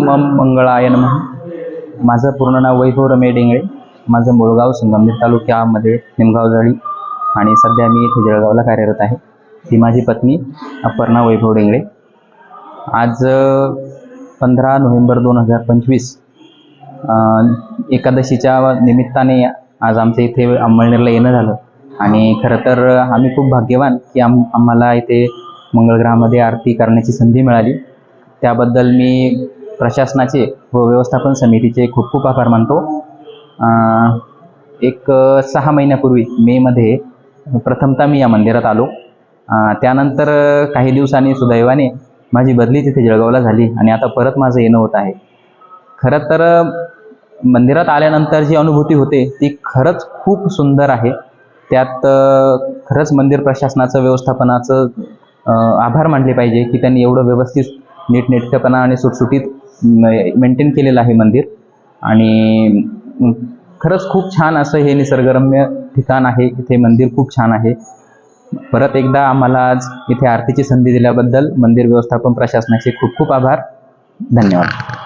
परमम मंगळाय नम. माझं पूर्ण नाव वैभव रमे डेंगळे. माझं मुळगाव संगमनेर तालुक्यामध्ये निमगाव जळी. आणि सध्या मी इथे जळगावला कार्यरत आहे. ही माझी पत्नी अपर्णा वैभव डेंगळे. आज पंधरा नोव्हेंबर दोन हजार पंचवीस एकादशीच्या निमित्ताने आज आमच्या इथे अंमळनेरला येणं झालं. आणि खरं तर आम्ही खूप भाग्यवान की आम आम्हाला इथे मंगळग्रहामध्ये आरती करण्याची संधी मिळाली. त्याबद्दल मी प्रशासनाचे व व्यवस्थापन समितीचे खूप खूप आभार मानतो. एक सहा महिन्यापूर्वी मेमध्ये प्रथमतः मी या मंदिरात आलो. त्यानंतर काही दिवसांनी सुदैवाने माझी बदली तिथे जळगावला झाली आणि आता परत माझं येणं होत आहे. खरं तर मंदिरात आल्यानंतर जी अनुभूती होते ती खरंच खूप सुंदर आहे. त्यात खरंच मंदिर प्रशासनाचं व्यवस्थापनाचं आभार मानले पाहिजे की त्यांनी एवढं व्यवस्थित नीटनेटकेपणा आणि सुटसुटीत मेंटेन केलेलं आहे मंदिर. आणि खरंच खूप छान असं हे निसर्गरम्य ठिकाण आहे. इथे मंदिर खूप छान आहे. परत एकदा आम्हाला आज इथे आरतीची संधी दिल्याबद्दल मंदिर व्यवस्थापन प्रशासनाचे खूप खूप आभार. धन्यवाद.